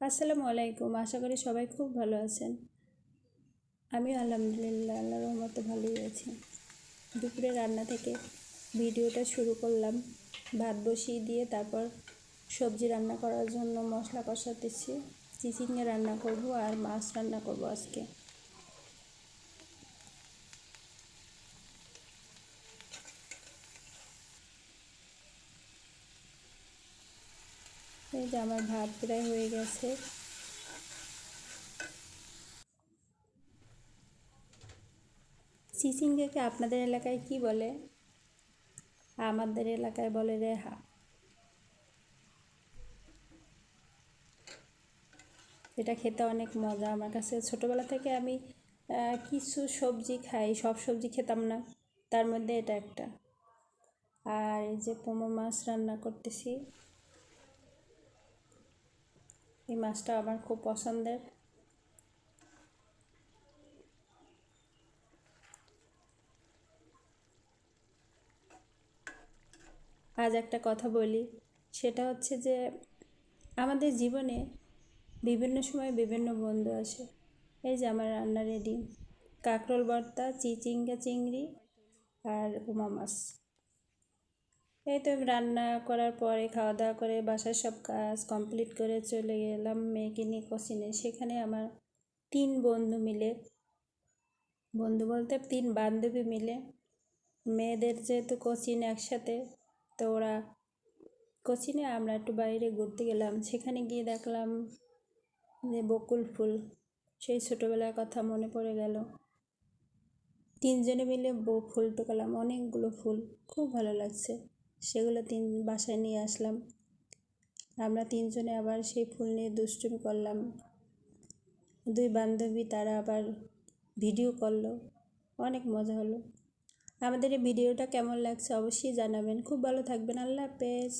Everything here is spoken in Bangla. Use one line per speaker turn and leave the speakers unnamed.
আসসালামু আলাইকুম। আশা করি সবাই খুব ভালো আছেন। আমি আলহামদুলিল্লাহ আল্লাহ রহমতে ভালোই আছি। দুপুরে রান্না থেকে ভিডিওটা শুরু করলাম। ভাত বসিয়ে দিয়ে তারপর সবজি রান্না করার জন্য মশলা কষাতেছি। চিচিংয়ে রান্না করব আর মাছ রান্না করব আজকে। এই যে আমার ভাত প্রায় হয়ে গেছে। চিচিঙ্গাকে আপনাদের এলাকায় কি বলে? আমাদের এলাকায় বলে রেহা। এটা খেতে অনেক মজা। আমার কাছে ছোটোবেলা থেকে আমি কিছু সবজি খাই, সব সবজি খেতাম না। তার মধ্যে এটা একটা। আর এই যে পোমো মাছ রান্না করতেছি। এই মাছটা আমার খুব পছন্দের। আজ একটা কথা বলি, সেটা হচ্ছে যে আমাদের জীবনে বিভিন্ন সময় বিভিন্ন বন্ধু আসে। এই যে আমার রান্না রেডি কাঁকরোল ভর্তা, চিচিঙ্গা চিংড়ি আর উপমা মাছ। এই তো রান্না করার পরে খাওয়া দাওয়া করে বাসার সব কাজ কমপ্লিট করে চলে গেলাম মেয়েকে নিয়ে কোচিনে সেখানে আমার তিন বন্ধু মিলে, বন্ধু বলতে তিন বান্ধবী মিলে। মেয়েদের যেহেতু কোচিন একসাথে, তো ওরা কোচিনে আমরা একটু বাইরে ঘুরতে গেলাম। সেখানে গিয়ে দেখলাম যে বকুল ফুল, সেই ছোটোবেলার কথা মনে পড়ে গেল। তিনজনে মিলে বউ ফুল টোকালাম অনেকগুলো ফুল, খুব ভালো লাগছে। সেগুলো তিন বাসায় নিয়ে আসলাম। আমরা তিনজনে আবার সেই ফুল নিয়ে দুষ্টুমি করলাম। দুই বান্ধবী তারা আবার ভিডিও করল। অনেক মজা হলো। আমাদের এই ভিডিওটা কেমন লাগছে অবশ্যই জানাবেন। খুব ভালো থাকবেন। আল্লাহ হাফেজ।